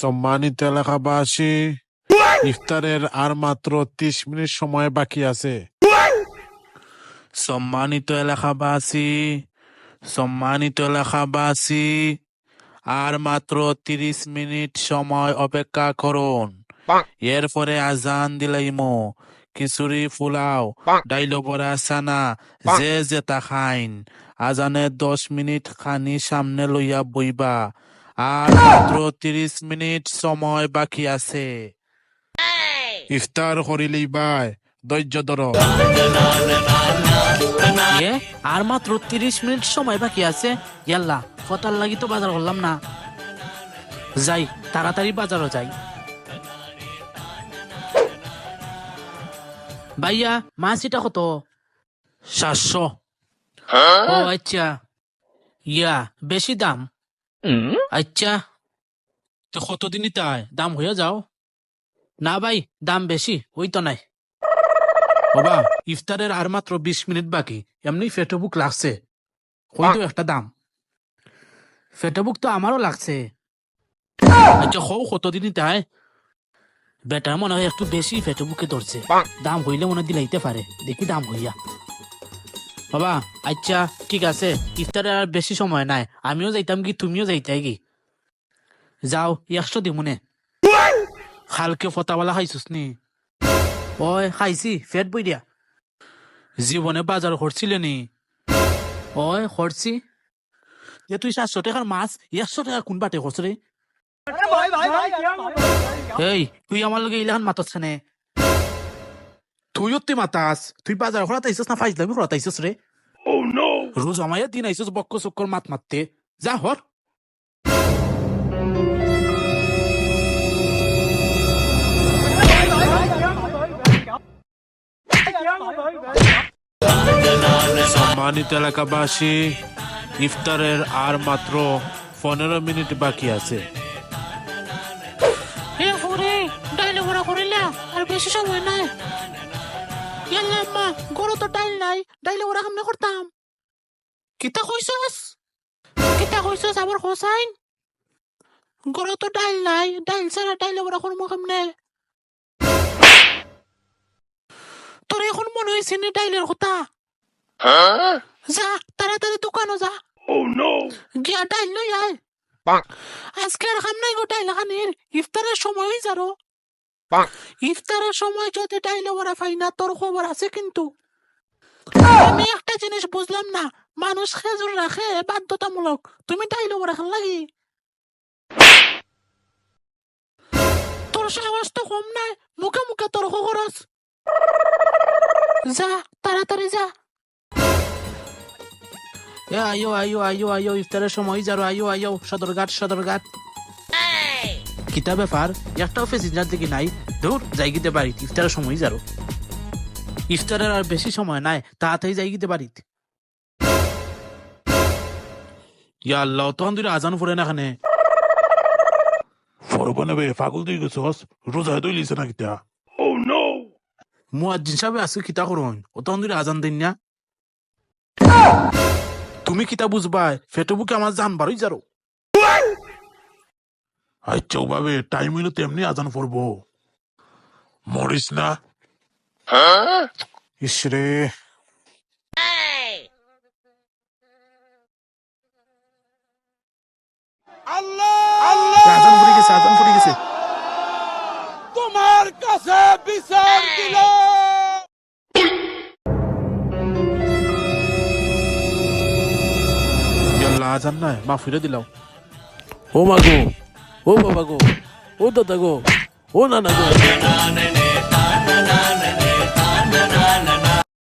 সম্মানিত এলাকাবাসী ইফতারের আর মাত্র ত্রিশ মিনিট সময় বাকি আছে। সম্মানিত এলাকাবাসী সম্মানিত এলাকাবাসী আর মাত্র তিরিশ মিনিট সময় অপেক্ষা করুন। এরপরে আজান দিলাইমো খিচুড়ি ফুলাও ডাইল বড়া সানা যে যেটা খাইন আজানে দশ মিনিট খানি সামনে লইয়া বইবা। আর মাত্র তিরিশ মিনিট সময় বাকি আছে। ইফতার করিলেই বাই ধৈর্য ধর। এ আর মাত্র তিরিশ মিনিট সময় বাকি আছে। ইয়াল্লা ফতার লাগি তো বাজার করলাম না। যাই তাড়াতাড়ি বাজারও যাই। ভাইয়া মাছ এটা কত? সাতশো। ও আচ্ছা। ইয়া বেশি দাম? আচ্ছা। তো কতদিনই তাই? দাম হয়ে যাও। না ভাই দাম বেশি ওই তো নাই। বাবা ইফতারের আর মাত্র বিশ মিনিট বাকি এমনি ফেটবুক লাগছে। হয়তো একটা দাম। ফেটবুক তো আমারও লাগছে। আচ্ছা হও কতদিনই তাই? বেটা মনে হয় একটু বেশি ফেটবুকে ধরছে। দাম হইলে মনে দিলাইতে পারে। দেখি দাম হইয়া। বাবা আচ্ছা ঠিক আছে ইফতারের আর বেশি সময় নাই আমিও যাইতাম কি তুমিও যাইতাই কি যাও একশো দিমুনে খালকে ফতাওয়ালা খাইছিস নি ওই খাইছি ফেট বই দিয়া জীবনে বাজার করছিলে নি ওই করছি এ তুই সাতশো টাকার মাছ একশো টাকা কোন বাটে করছ রে এই তুই আমার লগে ইলাহান মাতছ নে তুইও তুই মাতাস তুই বাজার করা তাইছিস না ফাইজলামি করা তাইছিস রে? রোজ আমায় দিন আইছিস বক্ক চক্কর মাত মারতে। যা হর। সম্মানিত এলাকাবাসী ইফতারের আর মাত্র পনেরো মিনিট বাকি আছে। ডাইলে আর বেশি সময় নাই। ইয়াল্লা আম্মা গরু তো ডাইল নাই ডাইলে ভরা কেমনে করতাম কিতা কইছস কিতা কইছস আবার হোসাইন গরু তো ডাইল নাই ডাইল ছাড়া ডাইলে ভরা করব কেমনে তোর এখন মনে হয়েছে নি ডাইলের কথা যা তাড়াতাড়ি দোকানও যা গিয়া ডাইল লই আয় আজকে আর খাম নাই গো ডাইল খানির ইফতারের সময় হয়ে যারো ইফতারের সময় যদি ডাইলে ওরা পাই না, তোর খবর আছে কিন্তু। আমি একটা জিনিস বুঝলাম না, মানুষ খেজুর রাখে বাধ্যতামূলক। তুমি ডাইলে ওরা খান লাগি? তোর সাহস তো কম নাই, মুখে মুখে তোর খবরস যা, তাড়াতাড়ি যা। আয়ো আয়ো আয়ো আয়ো ইফতারের সময়, যারো আয়ো আয়ো সদরঘাট সদরঘাট। কিতা ব্যাপার একটা অফিস ইন্টার দিকে নাই দূর যাই গিতে বাড়ি ইফতারের সময় যারো। ইফতারের আর বেশি সময় নাই তাড়াতাড়ি যাই গিতে ইয়া আল্লাহ তখন আজান ফুরে না খানে ফরব নেবে পাগল তুই গেছস রোজা তুই লিছে না কিতা? মুয়াজ্জিন সাহেব আছে কিতা করুন? ও তখন আজান দিন না। তুমি কিতা বুঝবাই ফেটবুকে আমার জান বারোই যারো। আচ্ছা ওভাবে টাইম হইল তেমনি আজান পড়ব। মরিস না। ইসরে। আজান গেছে আজান গেছে। তোমার কাছে বিচার দিল ইয়াল্লা আজান নাই মা ফিরে দিলাম। ও মা গো ও বাবা গো ও দাদা গো ও নানা গো